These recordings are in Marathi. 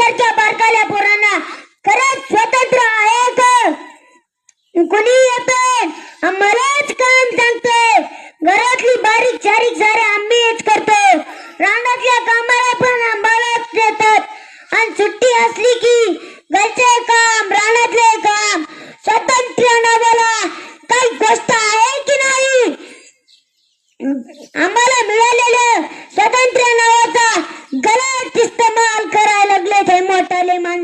माझ्यासारख्या बारकाल्या पोरांना खरंच स्वतंत्र आहे का? कोणी येते मलाच काम सांगते घरातली बारीक सारीक सारे आम्हीच करतो. रानातल्या कामाला पण आम्हालाच देतात. आणि सुट्टी असली की घरचे काम रानातले काम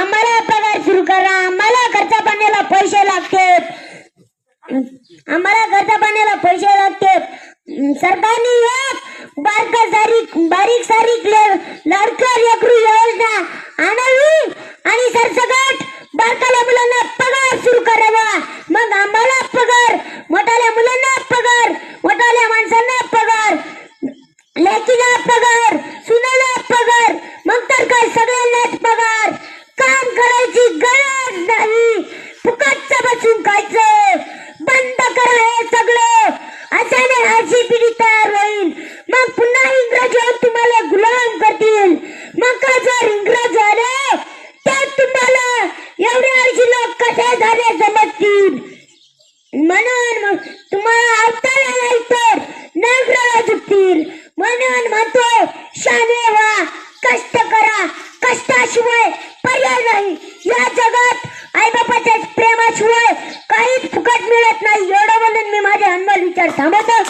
आम्हाला पगार सुरू करा. आम्हाला खर्चा पाण्याला पैसे लागते. आम्हाला खर्चा पाण्याला पैसे लागते. सरकारने एक बारका सारी बारीक सारीक लाडक्या एकरू योजना आणावी आणि सरसकट बारकाल्या मुलांना पगार सुरू करावा. मग आम्हाला पगार मोठाल्या मुलांना पगार मोठाल्या माणसांना पगार लेकीला पगार सुनाला पगार मग तर काय सगळ्यांनाच पगार. काम करायची गरज नाही. फुकटच बसून खायचं बंद करा हे सगळं. अशाने अशी पिढी तयार होईल. मग पुन्हा इंग्रज येऊन तुम्हाला गुलाम करतील. मग का जर इंग्रज आले तर तुम्हाला एवढे अर्शी लोक कसे झाले समजतील? म्हणून मग तुम्हाला ऐकायला नाही तर नगराला झुकतील. म्हणून म्हणतो शाने वा कष्ट करा. कष्टाशिवाय पर्याय नाही. या जगात आईबापाच्या प्रेमाशिवाय काहीच फुकट मिळत नाही. एवढं म्हणून मी माझे अनमोल विचार थांबवतो.